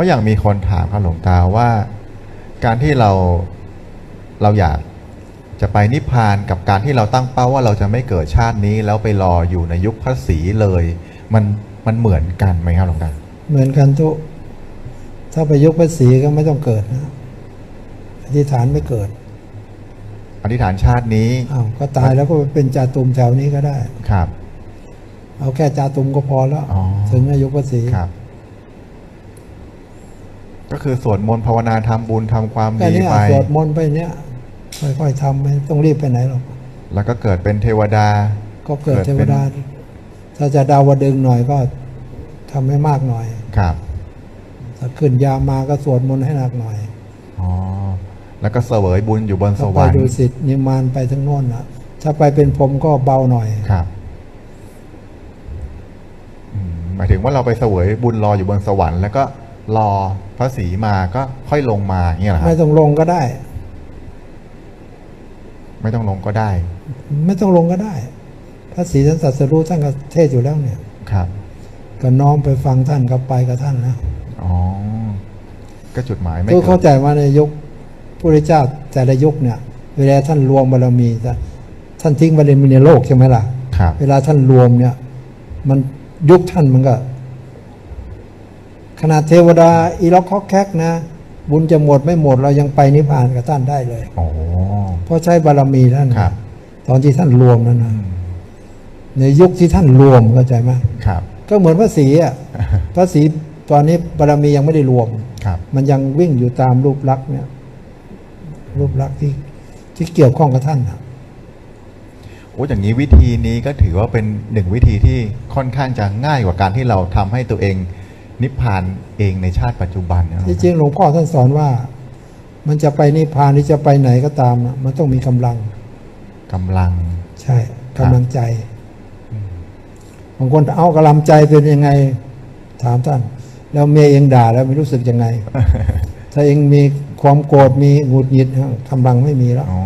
ราะอย่างมีคนถามครับหลวงตาว่า การที่เราเราอยากจะไปนิพพานกับการที่เราตั้งเป้าว่าเราจะไม่เกิดชาตินี้ แล้วไปรออยู่ในยุคพระศรีเลย มันมันเหมือนกันไหมครับหลวงตาเหมือนกันทุกถ้าไปยกภาษีก็ไม่ต้องเกิดนะอธิษฐานไม่เกิดอธิษฐานชาตินี้อ้าวก็ตายแล้วก็ไปเป็นจาตุมแถวนี้ก็ได้ครับ เอาแค่จาตุมก็พอแล้วอ๋อถึงอายุภาษีครับ ก็คือสวดมนต์ภาวนาทำบุญทำความแค่ดีนี้ไป สวดมนต์ไปเนี้ยค่อยๆทำไม่ต้องรีบไปไหนหรอก แล้วก็เกิดเป็นเทวดา ก็เกิดเกิดเทเป็วนดา ถ้าจะดาวดึงหน่อยก็ทำให้มากหน่อย ครับ ถ้าขึ้นยามาก็สวดมนต์ให้หนักหน่อยอ๋อ แล้วก็เสวยบุญอยู่บนสถ้าไปวรรค์ดูสิทธิ์นิมานไปทั้งโน้นนะถ้าไปเป็นพรหมก็เบาหน่อย ครับอืมหมายถึงว่าเราไปเสวยบุญรออยู่บนสวรรค์แล้วก็ รอพระศรีมาก็ค่อยลงมาอย่างเงี้ยเหรอคไม่รับต้องลงก็ได้ ไม่ต้องลงก็ได้ ไม่ต้องลงก็ได้ พระศรีท่านตรัสรู้ท่านก็เทศอยู่แล้วเนี่ย ครับ ก็น้อมไปฟังท่านก็ไปกับท่านนะอ๋อก็จุดหมายไม่ทุกเกิเข้าดใจว่าในยุคพระเจ้าแต่ละยุคเนี่ย เวลาท่านรวมบารมีท่านท่านทิ้งบารมีในโลกใช่ไหมล่ะครับเวลาท่านรวมเนี่ย มันยุคท่านมันก็ ขนาดเทวดาอีล็อกคอกแคกนะ บุญจะหมดไม่หมดเรายังไปนิพพานกับท่านได้เลยโอ้เพราะใช้บารมีท่านครับตอนที่ท่านรวมนั้นนะในยุคที่ท่านรวมเข้าใจไหมครับ ก็เหมือนพระศรีอะพระศรีตอนนี้บารมียังไม่ได้รวมครับ มันยังวิ่งอยู่ตามรูปลักษณ์เนี่ย รูปลักษณ์ที่ที่เกี่ยวข้องกับท่านนะโอ้อย่างนี้วิธีนี้ก็ถือว่าเป็นหนึ่งวิธีที่ค่อนข้างจะง่ายกว่าการที่เราทำให้ตัวเอง นิพพานเองในชาติปัจจุบันนะที่จริงหลวงพ่อท่านสอนว่า มันจะไปนิพพานหรือจะไปไหนก็ตามนะมันต้องมีกำลังกำลัง ใช่กำลังใจบางคนเอากำลังใจเป็นยังไง ถามท่าน แล้วเมียเองด่าแล้วไม่รู้สึกยังไง ถ้าเองมีความโกรธมีหงุดหงิดกำลังไม่มีแล้วอ๋อ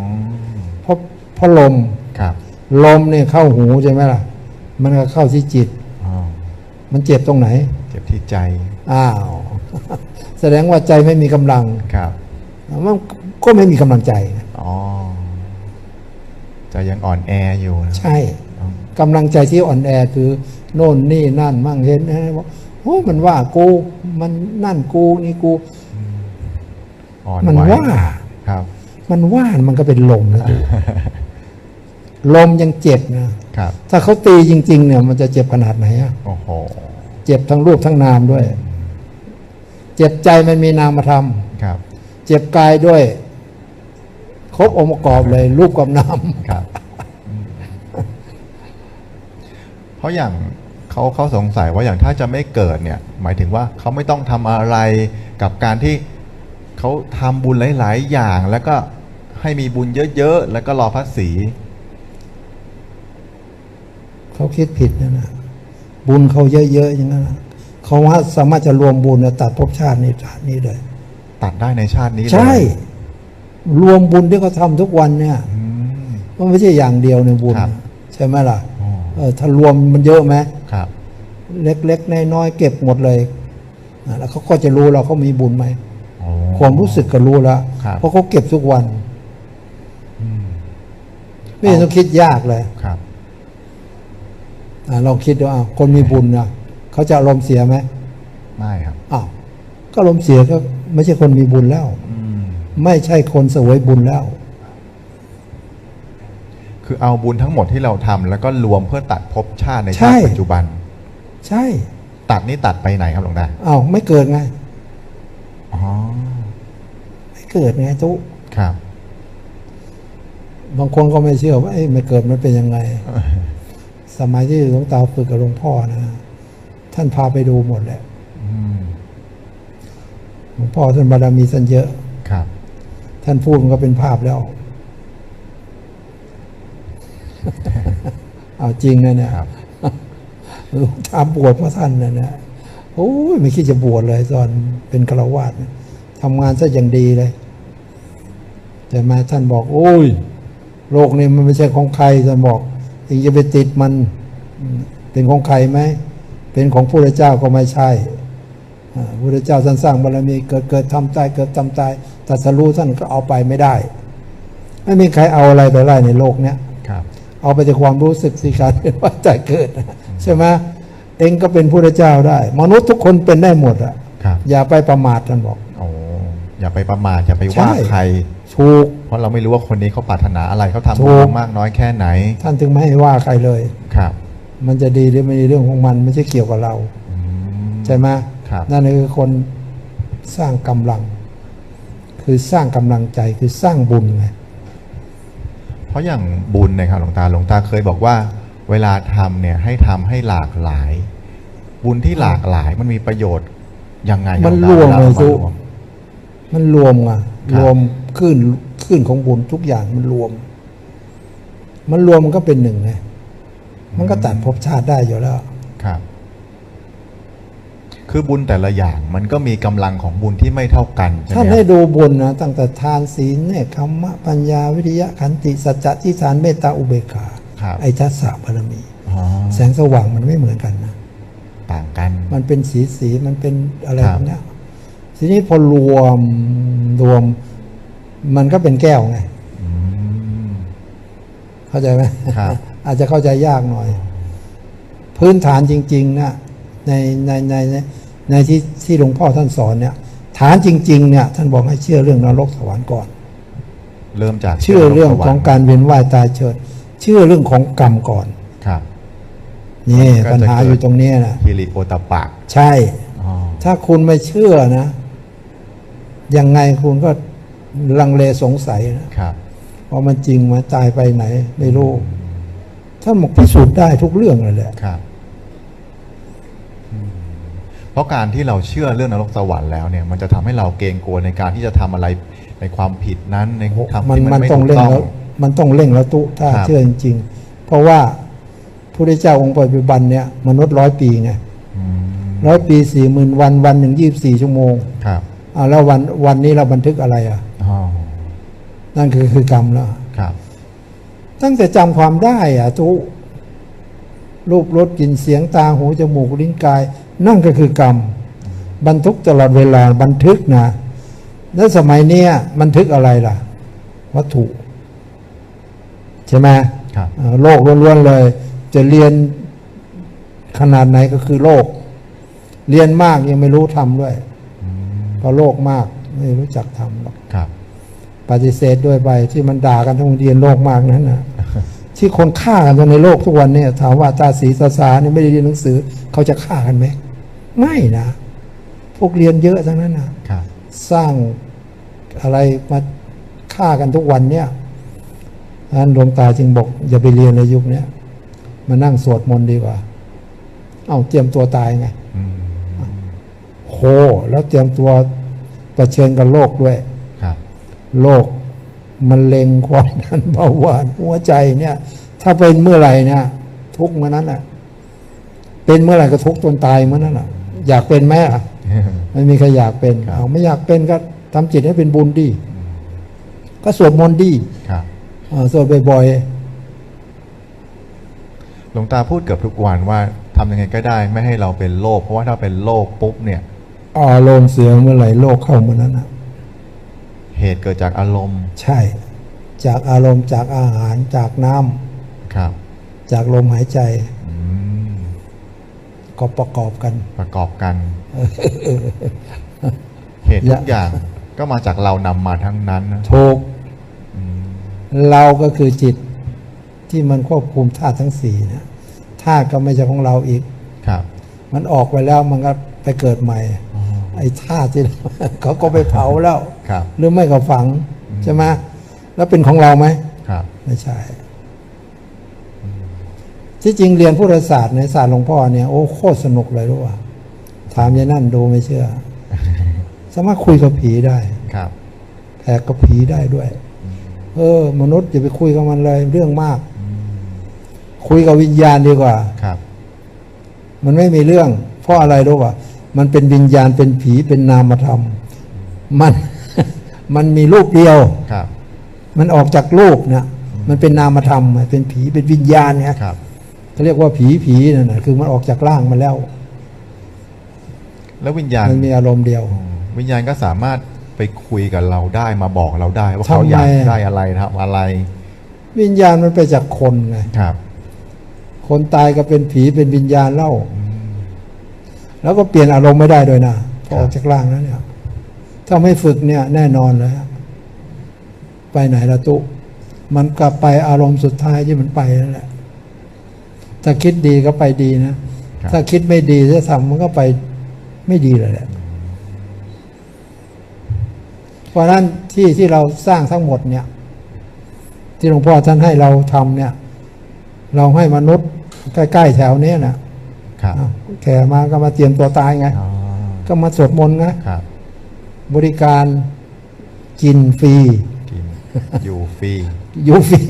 เพราะเพราะลมครับลมเนี่ยเข้าหูใช่ไหมล่ะ มันก็เข้าที่จิตอ๋อมันเจ็บตรงไหนเจ็บ ที่ใจ อ้าว แสดงว่าใจไม่มีกำลังครับ มันก็ไม่มีกำลังใจอ๋อ ใจยังอ่อนแออยู่นะใช่อ๋อกำลังใจที่อ่อนแอคือโน่นนี่นั่นมั่งเห็นนะว่าโอ้มันว่ากูมันนั่นกูนี่กู อ่อนมันไหวว่า ครับ มันว่ามันก็เป็นลมนะดูลมยังเจ็บนะครับ ถ้าเขาตีจริง ๆ เนี่ย มันจะเจ็บขนาดไหนอะโอ้โห เจ็บทั้งรูปทั้งนามด้วย เจ็บใจมันมีนามธรรมครับ เจ็บกายด้วย ครบองค์ประกอบเลยรูปกับนามครับอืมเพราะอย่างเขาเขาสงสัยว่าอย่างถ้าจะไม่เกิดเนี่ย หมายถึงว่าเขาไม่ต้องทำอะไรกับการที่เขาทำบุญหลาย ๆ อย่างแล้วก็ให้มีบุญเยอะ ๆ แล้วก็รอพระศรีเขาคิดผิดนะนะ บุญเขาเยอะๆอย่างนั้นนะเขาว่าสามารถจะรวมบุญเนี่ยตัดภพชาตินี้ชาตินี้เลย ตัดได้ในชาตินี้เลยใช่ รวมบุญที่เขาทำทุกวันเนี่ยอืมมันไม่ใช่อย่างเดียวในบุญครับใช่ไหมล่ะอ๋อเออถ้ารวมมันเยอะไหมครับเล็กๆน้อยๆเก็บหมดเลยอะแล้วเขาก็จะรู้เราเขามีบุญไหมอ๋อความรู้สึกก็รู้แล้วครับเพราะเขาเก็บทุกวันอืมไม่ต้องคิดยากเลยครับอะ ลองคิดดูอะคนมีบุญนะเขาจะอารมณ์เสียไหมไม่ครับอ้าวก็อารมณ์เสียก็ไม่ใช่คนมีบุญแล้วอืมไม่ใช่คนเสวยบุญแล้ว คือเอาบุญทั้งหมดที่เราทำแล้วก็รวมเพื่อตัดภพชาติในใช่ชาติปัจจุบัน ใช่ ตัดนี่ตัดไปไหนครับหลวงตาอ้าวไม่เกิดไงอ๋อไม่เกิดไงทุกครับ บางคนก็ไม่เชื่อว่าเอ้ยไม่เกิดมันเป็นยังไง สมัยที่หลวงตาฝึกกับหลวงพ่อนะ ท่านพาไปดูหมดแหละอืมหลวงพ่อท่านบารมีท่านเยอะครับ ท่านพูดมันก็เป็นภาพแล้ว เอาจริงนะเนี่ยครับหลวงตาบวชเพราะท่านนะเนี่ยโอ้ยไม่คิดจะบวชเลยตอนเป็นฆราวาสเนี่ยทำงานซะอย่างดีเลย แต่มาท่านบอก โอ้ย โลกนี้มันไม่ใช่ของใครท่านบอก เองจะไปติดมันอืมเป็นของใครไหม เป็นของพระเจ้าก็ไม่ใช่อ่าพพุทธเจ้าท่านสร้างบารมีเกิดเกิดทำตายเกิดทำตายตรัสรู้ท่านก็เอาไปไม่ได้ ไม่มีใครเอาอะไรไปไล่ในโลกเนี้ยครับเอาไปจากความรู้สึกสิการเป็นว่าใจเกิดนะใช่ไหมเองก็เป็นพุทธเจ้าได้ มนุษย์ทุกคนเป็นได้หมดอะครับอย่าไปประมาทท่านบอกโอ้อย่าไปประมาทอย่าไปใช่ว่าใครถูกเพ ราะเราไม่รู้ว่าคนนี้เขาปรารถนาอะไรเขาทำถูบุก ญมากน้อยแค่ไหนท่านถึงไม่ให้ว่าใครเลย ครับมันจะดีหรือไม่ดีเรื่องของมันไม่ใช่เกี่ยวกับเรา อืม ใช่ไหมครับ นั่นคือคนสร้างกำลัง คือสร้างกำลังใจคือสร้างบุญไงเพราะอย่างบุญเนะครับหลวงตาหลวงตาเคยบอกว่า เวลาทำเนี่ยให้ทำให้หลากหลาย บุญที่หลากหลายมันมีประโยชน์ยังไงมันหลวงตารวมเลยวทุรกวมมันรวมอะครับรวมขึ้น ขึ้นของบุญทุกอย่างมันรวม มันรวมมันก็เป็นหนึ่งไงมันก็ตัดภพชาติได้อยู่แล้วครับ คือบุญแต่ละอย่างมันก็มีกำลังของบุญที่ไม่เท่ากันใช่ไหมท่านคให้รับดูบุญนะตั้งแต่ทานศีลเนี่ยคำมะปัญญาวิริยะขันติสัจจะที่ฐานเมตตาอุเบกขาครับไอ้ทัศสะบารมีอ๋อแสงสว่างมันไม่เหมือนกันนะต่างกัน มันเป็นสีสีมันเป็นอะไรครับพวกเนี้ยทีนี้พอรวมรวม มันก็เป็นแก้วไงอืมเข้าใจไหมครับอาจจะเข้าใจยากหน่อย พื้นฐานจริง ๆ นะในในในในในที่ที่หลวงพ่อท่านสอนเนี่ย ฐานจริง ๆ เนี่ย ท่านบอกให้เชื่อเรื่องนรกสวรรค์ก่อน เริ่มจากเชื่อเรื่องของสวการเวียนว่ายตายเชิดเชื่อเรื่องของกรรมก่อนครับนี่มันก็จะปัญหาอยู่ตรงเนี้ยนะฮิริโอตปะใช่อ๋อถ้าคุณไม่เชื่อนะ ยังไงคุณก็ ลังเลสงสัยนะครับว่ามันจริงไหมาตายไปไหนไม่รู้ถ้าหมกพิสูจน์ได้ทุกเรื่องเลยแหละครับอืมเพราะการที่เราเชื่อเรื่องนรกสวรรค์แล้วเนี่ยมันจะทำให้เราเกรงกลัวในการที่จะทำอะไรในความผิดนั้นในทำมันที่มัมันนไม่ต้องถูกเร่งต้องแล้วมันต้องเร่งแล้วตุถ้าครับเชื่อจริง ๆ เพราะว่าพระพุทธเจ้าองค์ปัจจุบันเนี่ยมนุษย์ร้อยปีไงอืมร้อยปีสี่หมื่นวันวันหนึ่งยี่บสี่ชั่วโมง ครับอ่าแล้ววันวันนี้เราบันทึกอะไรอะอ๋อ นั่นคือคือกรรมแล้วครับ ตั้งแต่จำความได้อะทุรูปรสกลิ่นเสียงตาหูจมูกลิ้นกาย นั่นก็คือกรรม บันทึกตลอดเวลาบันทึกนะแล้วสมัยเนี้ยบันทึกอะไรล่ะ วัตถุ ใช่ไหมครับเอ่อโลกล้วนๆเลย จะเรียนขนาดไหนก็คือโลก เรียนมากยังไม่รู้ทำด้วยอืมเพราะโลกมากไม่รู้จักทำหรอกครับ ปฏิเสธด้วยไปที่มันด่ากันทั้งเรียนโลกมากนั้นนะที่คนฆ่ากันในโลกทุกวันเนี่ยถามว่าตาสีตาสาเนี่ยไม่ได้เรียนหนังสือ เขาจะฆ่ากันไหมไม่นะพวกเรียนเยอะทั้งนั้นนะครับสร้างอะไรมาฆ่ากันทุกวันเนี่ยอันหลวงตาจึงบอก อย่าไปเรียนในยุคเนี้ยมานั่งสวดมนต์ดีกว่า เอาเตรียมตัวตายไงอืมโหแล้วเตรียมตัวเผชิญกับโลกด้วยครับ โรคมะเร็งความดันเบาหวานหัวใจเนี่ย ถ้าเป็นเมื่อไหร่เนี่ยทุกข์เมื่อนั้นอะ เป็นเมื่อไหร่ก็ทุกข์จนตายเมื่อนั้นอะ อยากเป็นไหมอะไม่มีใครอยากเป็นครับเอาไม่อยากเป็นก็ทำจิตให้เป็นบุญดี ก็สวดมนต์ดีครับเออสวดบ่อยหลวงตาพูดเกือบทุกวันว่าทำยังไงก็ได้ ไม่ให้เราเป็นโรคเพราะว่าถ้าเป็นโรคปุ๊บเนี่ยๆอารมณ์เสียเมื่อไหร่โรคเข้าเมื่อนั้นอะ เหตุเกิดจากอารมณ์ ใช่ จากอารมณ์จากอาหารจากน้ำครับจากลมหายใจอืมก็ประกอบกัน ประกอบกัน เหตุทุกอย่างก็มาจากเรานำมาทั้งนั้นนะถูก อืมเราก็คือจิตที่มันควบคุมธาตุทั้งสี่นะธาตุก็ไม่ใช่ของเราอีก ครับ มันออกไปแล้วมันก็ไปเกิดใหม่อ๋อ ไอ้ธาตุที่ เขาก็ไปเผาแล้วครับ หรือไม่ก็ฝังใช่ไหมแล้วเป็นของเราไหมครับ ไม่ใช่ ที่จริงเรียนพุทธศาสตร์ในศาสตร์หลวงพ่อเนี่ยโอ้โคตรสนุกเลยรู้ป่ะถามยายนั่นดูไม่เชื่อ สามารถคุยกับผีได้ครับแผกกับผีได้ด้วย เออ มนุษย์อย่าไปคุยกับมันเลยเรื่องมากอืมคุยกับวิญญาณดีกว่าครับ มันไม่มีเรื่อง เพราะอะไรรู้ป่ะ มันเป็นวิญญาณเป็นผีเป็นนามธรรม มัน มันมีรูปเดียว ครับ มันออกจากรูปนะมันเป็นนามธรรม เป็นผีเป็นวิญญาณเนี่ยครับเขาเรียกว่าผีผีนั่นนะคือมันออกจากร่างมาแล้ว แล้ววิญญาณมันมีอารมณ์เดียวอืมวิญญาณก็สามารถไปคุยกับเราได้มาบอกเราได้ ว่าทำไมเขาอยากได้อะไรทำอะไร วิญญาณมันไปจากคนไงครับ คนตายก็เป็นผีเป็นวิญญาณเล่า แล้วก็เปลี่ยนอารมณ์ไม่ได้ด้วยนะพอออกจากร่างแล้วเนี่ย ถ้าไม่ฝึกเนี่ยแน่นอนเลยฮะไปไหนละตุ มันกลับไปอารมณ์สุดท้ายที่มันไปนั่นแหละ ถ้าคิดดีก็ไปดีนะครับถ้าคิดไม่ดีจะทำมันก็ไปไม่ดีเลยแหละ เพราะฉะนั้นที่ที่เราสร้างทั้งหมดเนี่ย ที่หลวงพ่อท่านให้เราทำเนี่ย เราให้มนุษย์ใกล้ๆแถวเนี้ยนะ ครับอ้าวแขมาก็มาเตรียมตัวตายไงอ๋อก็มาสวดมนต์ไงครับ บริการกินฟรีกินอยู่ฟรีอยู่ฟรี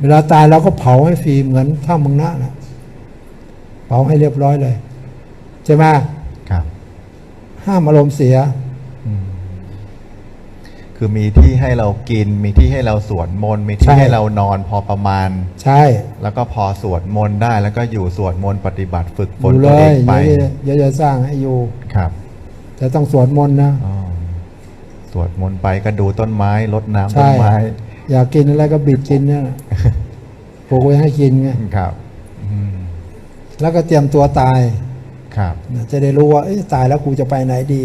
เวลาตายเราก็เผาให้ฟรีเหมือนถ้ำมึงนะนะเผาให้เรียบร้อยเลย ใช่ไหมครับ ห้ามอารมณ์เสียอืม คือมีที่ให้เรากิน มีที่ให้เราสวดมนต์มีที่ใช่ ให้เรานอนพอประมาณ ใช่แล้วก็พอสวดมนต์ได้ แล้วก็อยู่สวดมนต์ปฏิบัติฝึกฝอนยู่เลตัวเอยงไปเดี๋ยวจะสร้างให้อยู่ ครับแต่ต้องสวดมนต์นะ อ๋อสวดมนต์ไปก็ดูต้นไม้รดน้ำใช่ต้นไม้อยากกินอะไรก็บิดกินเนี่ยนะปลูกไว้ให้กินไงครับอืมแล้วก็เตรียมตัวตายครับ นะจะได้รู้ว่าเอ้ยตายแล้วกูจะไปไหนดี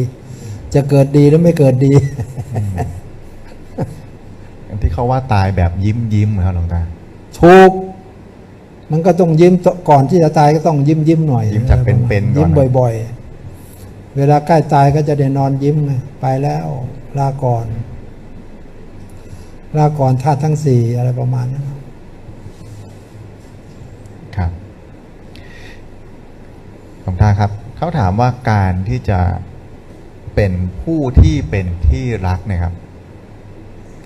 จะเกิดดีหรือไม่เกิดดีอันที่ เขาว่าตายแบบยิ้มยิ้มๆครับหลวงตาถูก มันก็ต้องยิ้มก่อนที่จะตายก็ต้องยิ้มยิ้มหน่อยยิ้มจากเป็นๆก่อนยิ้มบ่อย ๆ เวลาใกล้ตายก็จะได้นอนยิ้มไงไปแล้วลาก่อนลาก่อนธาตุทั้งสี่อะไรประมาณนั้นครับหลวงตาครับ เขาถามว่าการที่จะเป็นผู้ที่เป็นที่รักเนะครับ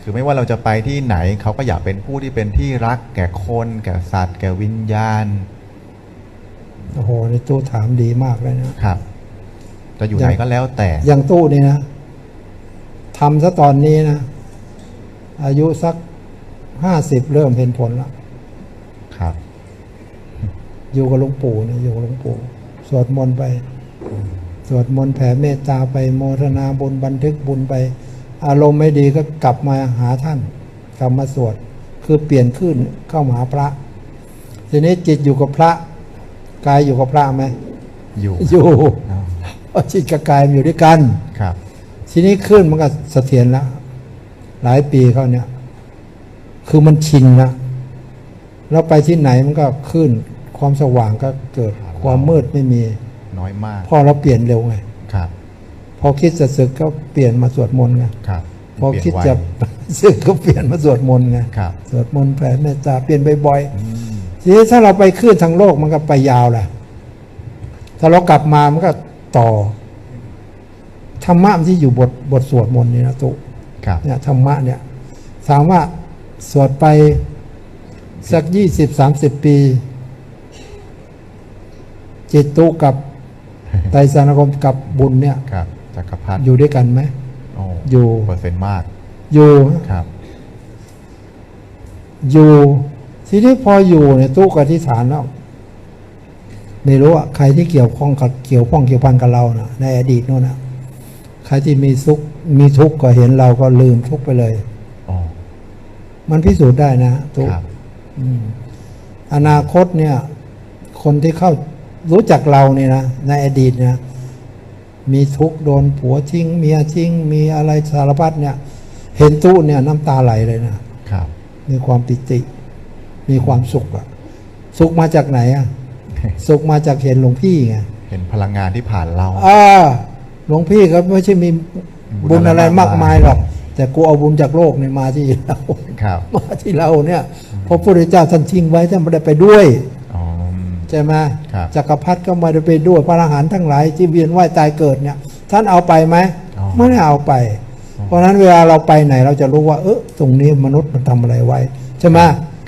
คือไม่ว่าเราจะไปที่ไหนเขาก็อยากเป็นผู้ที่เป็นที่รักแก่คน แก่สัตว์ แก่วิญญาณโอ้โหในตู้ถามดีมากเลยนะครับ จะอยู่อไหย่างนก็แล้วแต่อย่างตู้นี่นะทำซะตอนนี้นะ อายุสักห้าสิบเริ่มเห็นผลแล้วครับ อยู่กับหลวงปู่เนี่ยอยู่กับหลวงปู่สวดมนต์ไป สวดมนต์แผ่เมตตาไปโมทนาบุญบันทึกบุญไป อารมณ์ไม่ดีก็กลับมาหาท่าน กลับมาสวด คือเปลี่ยนขึ้นเข้ามาหาพระ ทีนี้จิตอยู่กับพระ กายอยู่กับพระไหมอยู่อยู่อ๋อเพราะจิตกับกายมันอยู่ด้วยกันครับ ทีนี้ขึ้นมันก็เสถียรแล้วหลายปีเขาเนี่ย คือมันชินนะแล้วไปที่ไหนมันก็ขึ้น ความสว่างก็เกิดความมืดไม่มี น้อยมากพอเราเปลี่ยนเร็วไงครับ พอคิดจะศึกก็เปลี่ยนมาสวดมนต์ไงครับพอเปลี่ยนคิดไวจะศึกก็เปลี่ยนมาสวดมนต์ไงครับสวดมนต์แผ่เมตตาเปลี่ยนบ่อยอืมๆทีนี้ถ้าเราไปขึ้นทางโลกมันก็ไปยาวแหละถ้าเรากลับมามันก็ต่อธรรมะมันที่อยู่บทบทสวดมนต์นี่นะตุครับเนี่ยธรรมะเนี่ยถามว่าสวดไปสักยี่สิบสามสิบปี จิตตุกับไตรสารคมกับบุญเนี่ยครับ จักรพรรดิอยู่ด้วยกันไหมโอ้อยู่ เปอร์เซ็นต์มากอยู่ครับ อยู่ทีนี้พออยู่เนี่ยตู้กับที่ฐานแล้วไม่รู้อะใครที่เกี่ยวข้องกับเกี่ยวข้องเกี่ยวพันกับเรานะในอดีตโน่นนะใครที่มีสุขมีทุกข์ก็เห็นเราก็ลืมทุกข์ไปเลย อ๋อมันพิสูจน์ได้นะตู้ครับ อืมอนาคตเนี่ย คนที่เข้ารู้จักเราเนี่ยนะในอดีตเนี่ย มีทุกข์โดนผัวทิ้งเมียทิ้งมีอะไรสารพัดเนี่ย เห็นตู้เนี่ยน้ำตาไหลเลยนะครับ มีความปิติ มีความสุขอะสุขมาจากไหนอะสุขมาจากเห็นหลวงพี่ไงเห็นพลังงานที่ผ่านเราอ่าหลวงพี่ก็ไม่ใช่มีบุบุญญอะอะไรไรมามากกมามายยหรอก แต่กูเอาบุญจากโลกเนี่ยมาที่เราครับมาที่เราเนี่ยเพราะพระพุทธเจ้าท่านทิ้งไว้ท่านไม่ได้ไปด้วยอ๋อ ใช่ไหมครับจักรพรรดิก็ไม่ได้ไปด้วยพระอรหันต์ทั้งหลายที่เวียนว่ายตายเกิดเนี่ย ท่านเอาไปไหมอ๋อไม่ได้เอาไป เพราะฉะนั้นเวลาเราไปไหนเราจะรู้ว่า เออตรงนี้มนุษย์มันทำอะไรไว้ใช่ไหม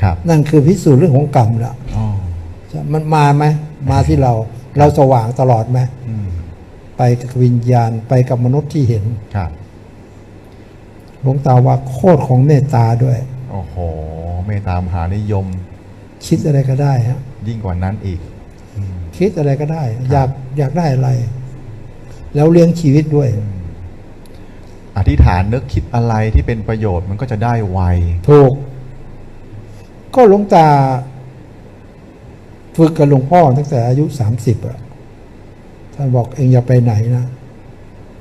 ครับนั่นคือพิสูจน์เรื่องของกรรมละอ๋อมันมาไหมมาที่เราเราสว่างตลอดไหมอืมไปกับวิญญาณไปกับมนุษย์ที่เห็นครับหลวงตาว่าโคตรของเมตตาด้วย โอ้โห เมตตามหานิยม คิดอะไรก็ได้ฮะ ยิ่งกว่านั้นอีกอืมคิดอะไรก็ได้ อยากอยากได้อะไร แล้วเลี้ยงชีวิตด้วย อธิษฐานนึกคิดอะไรที่เป็นประโยชน์มันก็จะได้ไวถูก ก็หลวงตา ฝึกกับหลวงพ่อตั้งแต่อายุสามสิบอะท่านบอกเองอย่าไปไหนนะ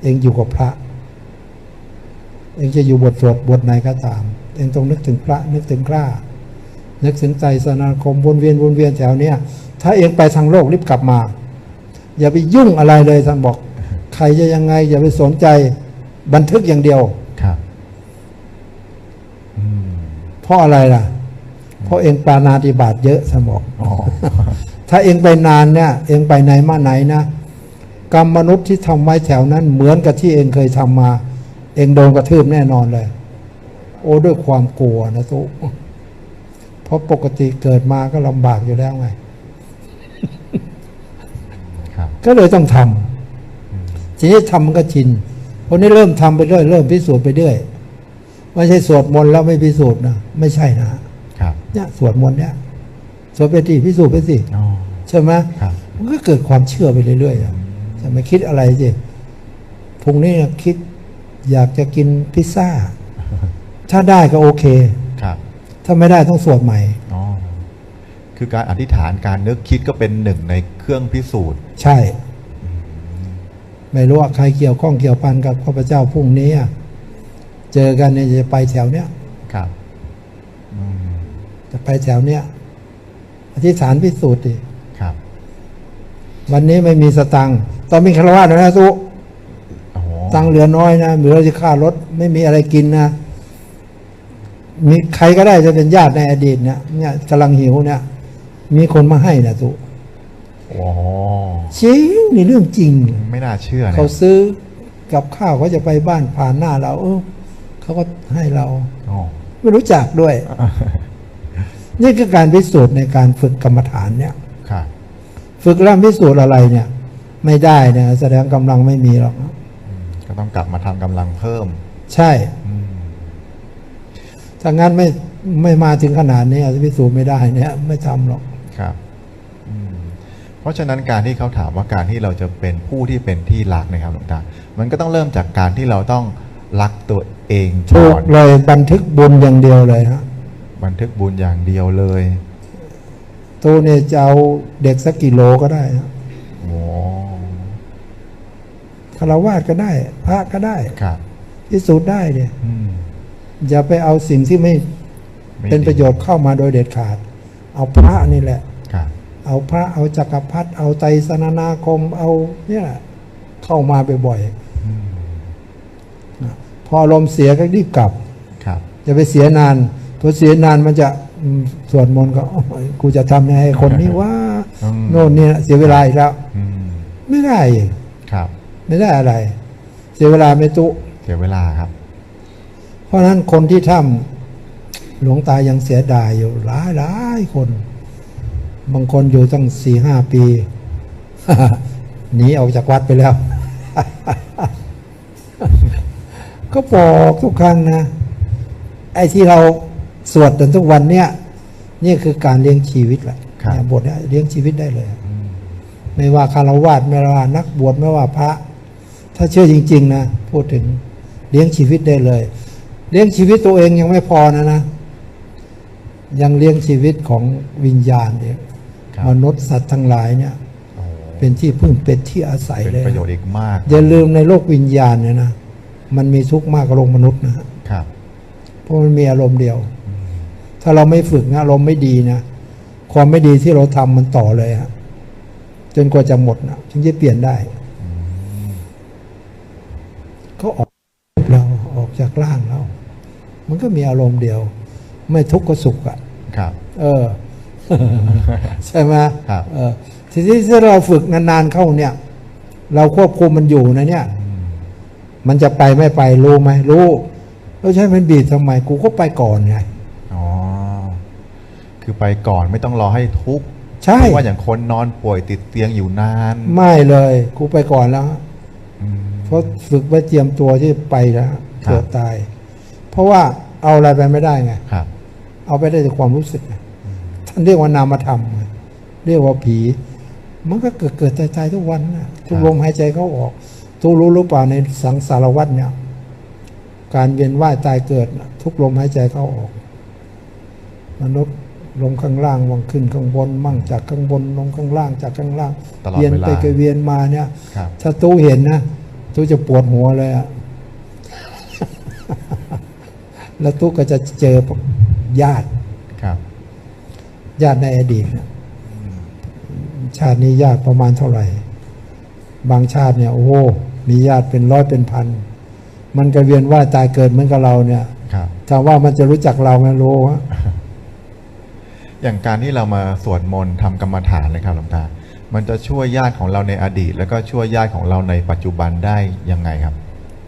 เองอยู่กับพระ เองจะอยู่บทสวดบทไหนก็ตาม เองต้องนึกถึงพระนึกถึงกล้า นึกถึงใจสนาคมวนเวียนวนเวียนแถวเนี้ยถ้าเองไปทางโลกรีบกลับมา อย่าไปยุ่งอะไรเลยท่านบอก ใครจะยังไง อย่าไปสนใจบันทึกอย่างเดียวครับอืมเพราะอะไรล่ะ เพราะเองปานาติบาตเยอะสมบอกอ๋อถ้าเองไปนานเนี่ย เองไปไหนมาไหนนะกรรมมนุษย์ที่ทำไว้แถวนั้น เหมือนกับที่เองเคยทำมา เองโดนกระทืบแน่นอนเลย โอ้ด้วยความกลัวนะทุกเพ ราะปกติเกิดมาก็ลำบากอยู่แล้วไงครับก็เลยต้องทำทีนี้ทำมันก็ชินคนนี้เริ่มทำไปเรื่อยเริ่มพิสูจน์ไปเรื่อยไม่ใช่สวดมนต์แล้วไม่พิสูจน์นะไม่ใช่นะครับเนี่ยสวดมนต์เนี่ยสวดไปสิพิสูจน์ไปสิอ๋อใช่ไหมครับมันก็เกิดความเชื่อไปเรื่อยๆอะจะไม่คิดอะไรสิพรุ่งนี้คิดอยากจะกินพิซซ่า ถ้าได้ก็โอเคครับ ถ้าไม่ได้ต้องสวดใหม่ อ๋อคือการอธิษฐานการนึกคิดก็เป็นหนึ่งในเครื่องพิสูจน์ ใช่ ไม่รู้ว่าใครเกี่ยวข้องเกี่ยวพันกับข้าพเจ้าพรุ่งนี้อะเจอกันเนี่ยจะไปแถวเนี้ยครับอืมจะไปแถวเนี้ยอธิษฐานพิสูจน์ดิครับวันนี้ไม่มีสตังค์ตอนมีคารวะนะทุโอ้โหตังค์เหลือน้อยนะเหลือจะค่ารถไม่มีอะไรกินนะ มีใครก็ได้จะเป็นญาติในอดีตเนี่ยเนี่ยกำลังหิวเนี่ย มีคนมาให้นะทุโอ้โหจริงนี่เรื่องจริง ไม่น่าเชื่อนะเขาซื้อกับข้าวเขาจะไปบ้านผ่านหน้าเรา เออเขาก็ให้เราอ๋อไม่รู้จักด้วย นี่คือการพิสูจน์ในการฝึกกรรมฐานเนี่ยครับฝึกแล้วพิสูจน์อะไรเนี่ย ไม่ได้เนี่ยแสดงกำลังไม่มีหรอกอืมก็ต้องกลับมาทำกำลังเพิ่ม ใช่อืม ถ้างั้นไม่ไม่มาถึงขนาดนี้อาจจะพิสูจน์ไม่ได้เนี่ยไม่ทำหรอกครับอืมเพราะฉะนั้นการที่เขาถามว่าการที่เราจะเป็นผู้ที่เป็นที่รักนะครับหลวงตา มันก็ต้องเริ่มจากการที่เราต้องรักตัวเองถูก่กอนเลยบันทึกบุญอย่างเดียวเลยฮะบันทึกบุญอย่างเดียวเลยตัวเนี่ยจะเอาเด็กสักกิโลก็ได้ฮะโอ้คารวาสก็ได้ พระก็ได้ครับพิสูจน์ได้เนี่ยอืม อย่าไปเอาสิ่งที่ไม่ไม่เป็นดีประโยชน์เข้ามาโดยเด็ดขาด เอาพระนี่แหละครับเอาพระเอาจักรพรรดิเอาไตรสนานาคมเอาเนี่ยเข้ามาบ่อยอืมๆนะพออารมณ์เสียก็รีบกลับครับอย่าไปเสียนานพอเสียนานมันจะอืมสวดมนต์ก็โอ้ยกูจะทำยังไงให้คนนี้ว่าอืมโน่นเนี่ยเสียเวลาอีกแล้วอืมไม่ได้อีกครับ ไม่ได้อะไร เสียเวลาไม่ตุ เสียเวลาครับเพ ราะฉะนั้นคนที่ทำหลวงตายังเสียดายอยู่หลายหลายคน บางคนอยู่ตั้งสี่ห้าปีหนีออกจากวัดไปแล้ว ก็บอกทุกครั้งนะ ไอ้ที่เราสวดจนทุกวันเนี่ยนี่คือการเลี้ยงชีวิตแหละครับเนี่ยบทเนี้ยเลี้ยงชีวิตได้เลยอืมไม่ว่าคารวาสไม่ว่านักบวชไม่ว่าพระ ถ้าเชื่อจริง ๆ นะ พูดถึงเลี้ยงชีวิตได้เลย เลี้ยงชีวิตตัวเองยังไม่พอนะนะ ยังเลี้ยงชีวิตของวิญญาณเนี่ยครับมนุษย์สัตว์ทั้งหลายเนี่ยโอ้เป็นที่พึ่งเป็นที่อาศัยเป็นเลยประโยชน์อีกมาก อย่าลืมในโลกวิญญาณเนี่ยนะมันมีทุกข์มากกว่าโลกมนุษย์นะฮะครับเพราะมันมีอารมณ์เดียว ถ้าเราไม่ฝึกนะอารมณ์ไม่ดีนะความไม่ดีที่เราทำมันต่อเลยฮะจนกว่าจะหมดนะถึงจะเปลี่ยนได้ก็ออกเราออกจากร่างเรา มันก็มีอารมณ์เดียว ไม่ทุกข์ก็สุขอะครับ เออ ใช่ไหมครับเออทีนี้ถ้าเราฝึกนานๆเข้าเนี่ย เราควบคุมมันอยู่นะเนี่ย มันจะไปไม่ไปรู้ไหมรู้แล้วใช่มันบีบทำไมกูก็ไปก่อนไงอ๋อคือไปก่อนไม่ต้องรอให้ทุกข์ใช่เพราะว่าอย่างคนนอนป่วยติดเตียงอยู่นาน ไม่เลยกูไปก่อนแล้วอืมเพราะฝึกไว้เตรียมตัวที่ไปแล้วครับเกิดตาย เพราะว่าเอาอะไรไปไม่ได้ไงครับ เอาไปได้แต่ความรู้สึกไงท่านเรียกว่านามธรรมไงเรียกว่าผี มันก็เกิดเกิดตายตายทุกวันนะทุกลมหายใจเข้าออกตู้รู้หรือเปล่าในสังสารวัฏเนี่ย การเวียนว่ายตายเกิดน่ะทุกลมหายใจเข้าออก มนุษย์ลงข้างล่างวังขึ้นข้างบน มั่งจากข้างบนลงข้างล่างจากข้างล่างตลอดเวียนเวลาไปก็เวียนมาเนี่ยครับถ้าตู้เห็นนะตู้จะปวดหัวเลยอะ แล้วตู้ก็จะเจอญาติครับ ญาติในอดีตเนี่ยชาตินี้ญาติประมาณเท่าไหร่ บางชาติเนี่ยโอ้โหมีญาติเป็นร้อยเป็นพัน มันก็เวียนว่ายตายเกิดเหมือนกับเราเนี่ยครับถามว่ามันจะรู้จักเราไหมรู้ฮะอย่างการที่เรามาสวดมนต์ทำกรรมฐานเลยครับหลวงตา มันจะช่วยญาติของเราในอดีต แล้วก็ช่วยญาติของเราในปัจจุบันได้ยังไงครับ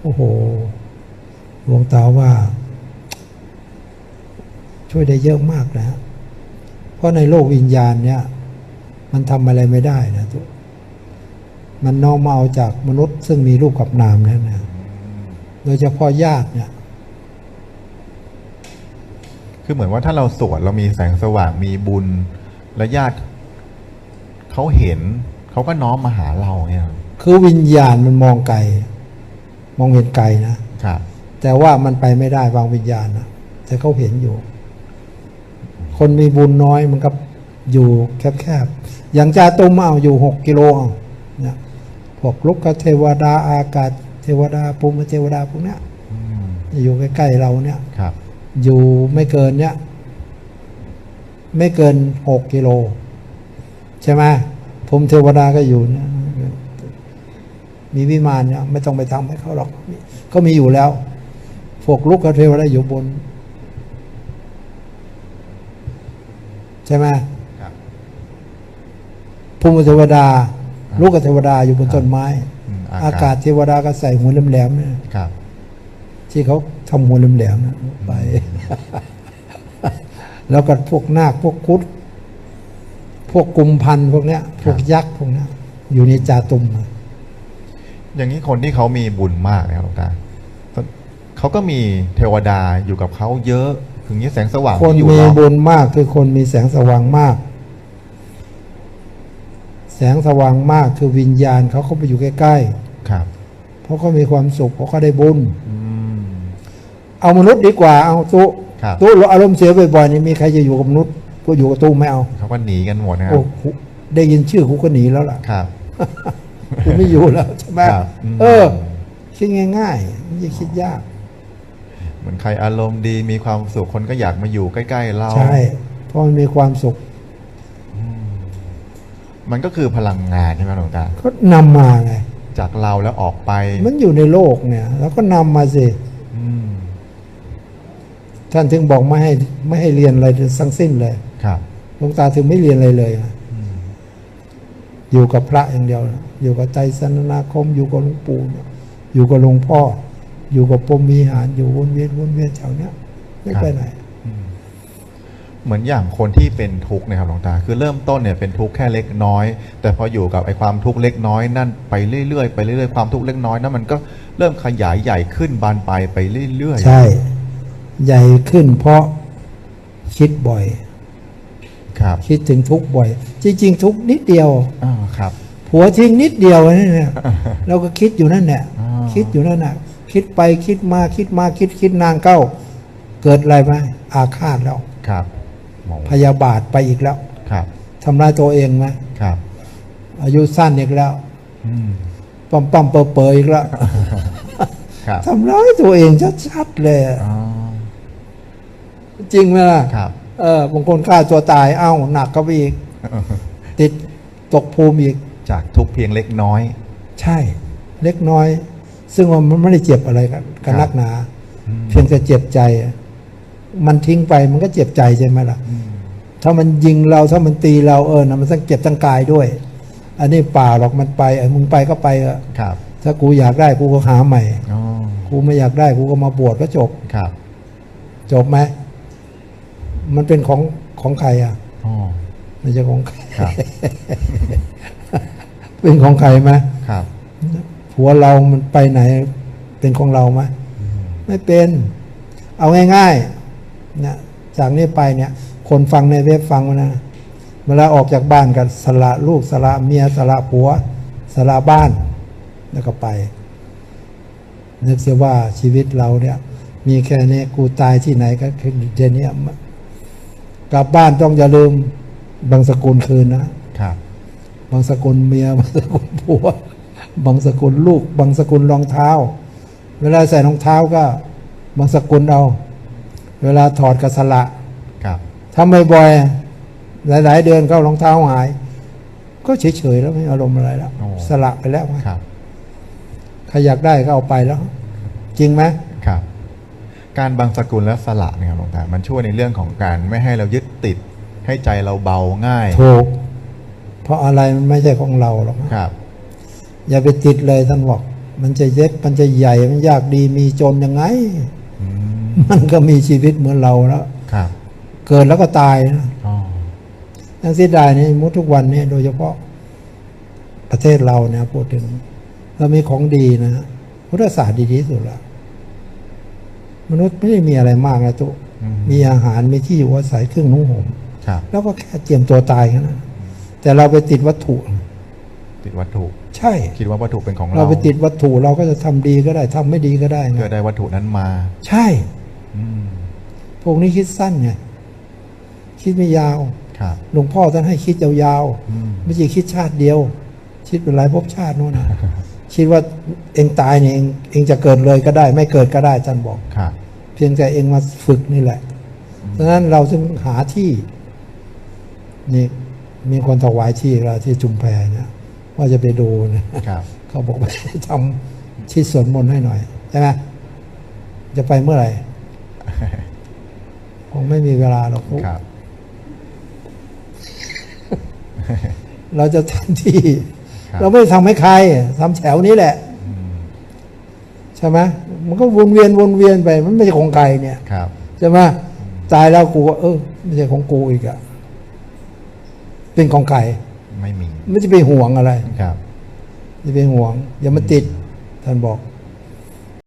โอ้โหหลวงตาว่า ช่วยได้เยอะมากนะฮะเพราะในโลกวิญญาณเนี่ย มันทำอะไรไม่ได้นะทุกมันน้อมมาเอาจากมนุษย์ซึ่งมีรูปกับนามนั่นนะโดยเฉพาะญาติเนี่ย คือเหมือนว่าถ้าเราสวดเรามีแสงสว่างมีบุญ และญาติเขาเห็นเขาก็น้อมมาหาเราเนี่ยครับคือวิญญาณมันมองไกลมองเห็นไกลนะครับแต่ว่ามันไปไม่ได้วางวิญญาณนะแต่เขาเห็นอยู่ คนมีบุญน้อยมันก็อยู่แคบๆ อย่างจาตุมเอาอยู่หกกิโลเอาเนี่ยพวกลุกกเทวดาอากาศเทวดาภูมิเทวดาพวกเนี้ยอืมอยู่ใกล้ๆเราเนี่ยครับ อยู่ไม่เกินเนี่ยไม่เกินหกกิโล ใช่ไหมภูมิเทวดาก็อยู่เนี่ยมีวิมานเนี่ยไม่ต้องไปทำให้เขาหรอก ก็มีอยู่แล้วพวกลุกกเทวดาอยู่บน ใช่ไหมครับภูมิเทวดา ลูกกับเทวดาอยู่บนต้นไม้อืมอากาศเทวดาก็ใส่หัวแหลมๆเนี่ยครับที่เขาทำหัวแหลมๆนะไป แล้วก็พวกนาคพวกคุด พวกกุมพันธ์พวกเนี้ย พวกยักษ์พวกเนี้ยอยู่ในจาตุมอะอย่างนี้คนที่เขามีบุญมากนะครับหลวงตาเขาก็มีเทวดาอยู่กับเขาเยอะ ถึงนี้แสงสว่างคนที่อยู่มีรอบบุญมากคือคนมีแสงสว่างมาก แสงสว่างมากคือวิญญาณเขาเข้าไปอยู่ใกล้ครับๆเพราะเขามีความสุขเพราะเขาได้บุญอืมเอามนุษย์ดีกว่าเอาตุครับตุอารมณ์เสียบ่อยๆนี่มีใครจะอยู่กับมนุษย์ก็อยู่กับตุไม่เอาเขาก็หนีกันหมดนะครัโอ้บกูได้ยินชื่อกูก็หนีแล้วล่ะครับกูไม่อยู่แล้วใช่ไหมครับอืมเออคิดง่ายๆไม่ใช่คิดยาก เหมือนใครอารมณ์ดีมีความสุขคนก็อยากมาอยู่ใกล้ ๆ เราใช่เพราะมันมีความสุข มันก็คือพลังงานใช่ไหมหลวงตาก็นำมาไง จากเราแล้วออกไปมันอยู่ในโลกเนี่ย แล้วก็นำมาสิ อืมท่านถึงบอกไม่ให้ไม่ให้เรียนอะไรทั้งสิ้นเลยครับ หลวงตาถึงไม่เรียนอะไรเลยนะอยู่กับพระอย่างเดียวนะอยู่กับใจสนนาคม อยู่กับหลวงปู่เนี่ยอยู่กับหลวงพ่อ อยู่กับปมมีหารอยู่วนเวียนวนเวียนแถวเนี้ยไม่ไปไหนเหมือนอย่างคนที่เป็นทุกข์เนะครับหลวงตา คือเริ่มต้นเนี่ยเป็นทุกข์แค่เล็กน้อย แต่พออยู่กับไอ้ความทุกข์เล็กน้อยนั่นไปเรื่อยๆไปเรื่อยๆความทุกข์เล็กน้อยนั้นมันก็เริ่มขยายใหญ่ขึ้นบานปลายไปเรื่อยๆใช่ ใหญ่ขึ้นเพราะคิดบ่อย ครับ คิดถึงทุกข์บ่อย จริง ๆ ทุกข์นิดเดียวอ่าครับผัวทิ้งนิดเดียวนั่นแหละเราก็คิดอยู่นั่นแหละอ่าคิดอยู่นั่นแหละ คิดไปคิดมาคิดมาคิดคิดนานเข้า เกิดอะไรไหมอาฆาตแล้วครับหมอพยาบาทไปอีกแล้วครับทำร้ายตัวเองไหมครับ อายุสั้นอีกแล้วอืมปั๊มปั๊มเปอเปออีกแล้วครับทำร้ายตัวเองชัดๆเลยอ๋อจริงไหมล่ะครับเออบางคนฆ่าตัวตายเอ้าหนักก็ไปอีก ติดตกภูมิอีกจากทุกข์เพียงเล็กน้อย ใช่ เล็กน้อย ซึ่งว่ามันไม่ได้เจ็บอะไรกันกันครับนักหนาอืมเพียงแต่เจ็บใจ มันทิ้งไปมันก็เจ็บใจใช่ไหมล่ะอืมถ้ามันยิงเราถ้ามันตีเราเออนะมันต้องเจ็บทั้งกายด้วย อันนี้เปล่าหรอกมันไปเออมึงไปก็ไปเถอะครับ ถ้ากูอยากได้กูก็หาใหม่อ๋อกูไม่อยากได้กูก็มาบวชก็จบครับ จบไหมมันเป็นของของใครอะอ๋อไม่ใช่ของใครครับเป็นของใครไหมครับ ผัวเรามันไปไหนเป็นของเราไหมไม่เป็น เอาง่ายๆเนี่ยจากนี้ไปเนี่ย คนฟังในเว็บฟังไว้นะ เวลาออกจากบ้านกันสละลูกสละเมียสละผัวสละบ้านแล้วก็ไปนึกเสียว่าชีวิตเราเนี่ย มีแค่นี้กูตายที่ไหนก็คือเดี๋ยวนี้กลับบ้านต้องอย่าลืมบางสกุลคืนนะครับ บางสกุลเมียบางสกุลผัว บางสกุลลูก บางสกุลรองเท้า เวลาใส่รองเท้าก็ บางสกุลเอา เวลาถอดกระสละครับทำบ่อยๆหลาย ๆ เดือนเข้ารองเท้าหาย ก็เฉยๆแล้วไม่อารมณ์อะไรแล้วโอ้สละไปแล้วไงครับใครอยากได้ก็เอาไปแล้ว จริงไหมครับ การบางสกุลและสละเนี่ยครับหลวงตามันช่วยในเรื่องของการไม่ให้เรายึดติดให้ใจเราเบาง่ายถูกเพราะอะไรมันไม่ใช่ของเราหรอกครับ อย่าไปติดเลยท่านบอก มันจะเย็บมันจะใหญ่มันยากดีมีจนยังไงอืมมันก็มีชีวิตเหมือนเราแล้วครับเกิดแล้วก็ตายนะอ๋อยังเสียดายนี่มุดทุกวันนี้โดยเฉพาะประเทศเราเนี่ยพูดถึงเรามีของดีนะพุทธศาสตร์ดีที่สุดละมนุษย์ไม่ได้มีอะไรมากนะตุอืมมีอาหารมีที่อยู่อาศัยเครื่องนุ่งห่มครับแล้วก็แค่เตรียมตัวตายแค่นั้นแต่เราไปติดวัตถุ ติดวัตถุ ใช่ คิดว่าวัตถุเป็นของเราเราไปติดวัตถุเราก็จะทำดีก็ได้ทำไม่ดีก็ได้ไงเพื่อได้วัตถุนั้นมา ใช่อืมพวกนี้คิดสั้นไงคิดไม่ยาวครับหลวงพ่อท่านให้คิดยาวอืมๆไม่ใช่คิดชาติเดียว คิดเป็นหลายภพชาติโน่นนะคิดว่าเองตายเนี่ยเองเองจะเกิดเลยก็ได้ ไม่เกิดก็ได้ท่านบอกครับเพียงแต่เองมาฝึกนี่แหละดังนั้นเราจึงหาที่นี่มีคนถวายที่เราที่จุมแพเนี่ย ว่าจะไปดูนะครับ เขาบอกว่าทำที่สวนมนต์ให้หน่อยใช่ไหมจะไปเมื่อไหร่คงไม่มีเวลาหรอกครับ เราจะทำที่ครับเราไม่ทำให้ใครทำแถวนี้แหละอืมใช่ไหมมันก็วนเวียนวนเวียนไป มันไม่ใช่ของใครเนี่ยครับใช่ไหมตายแล้วกูก็เออไม่ใช่ของกูอีกอะเป็นของใคร ไม่มี ไม่จะไปห่วงอะไรครับจะไปห่วง อย่ามาติดท่านบอก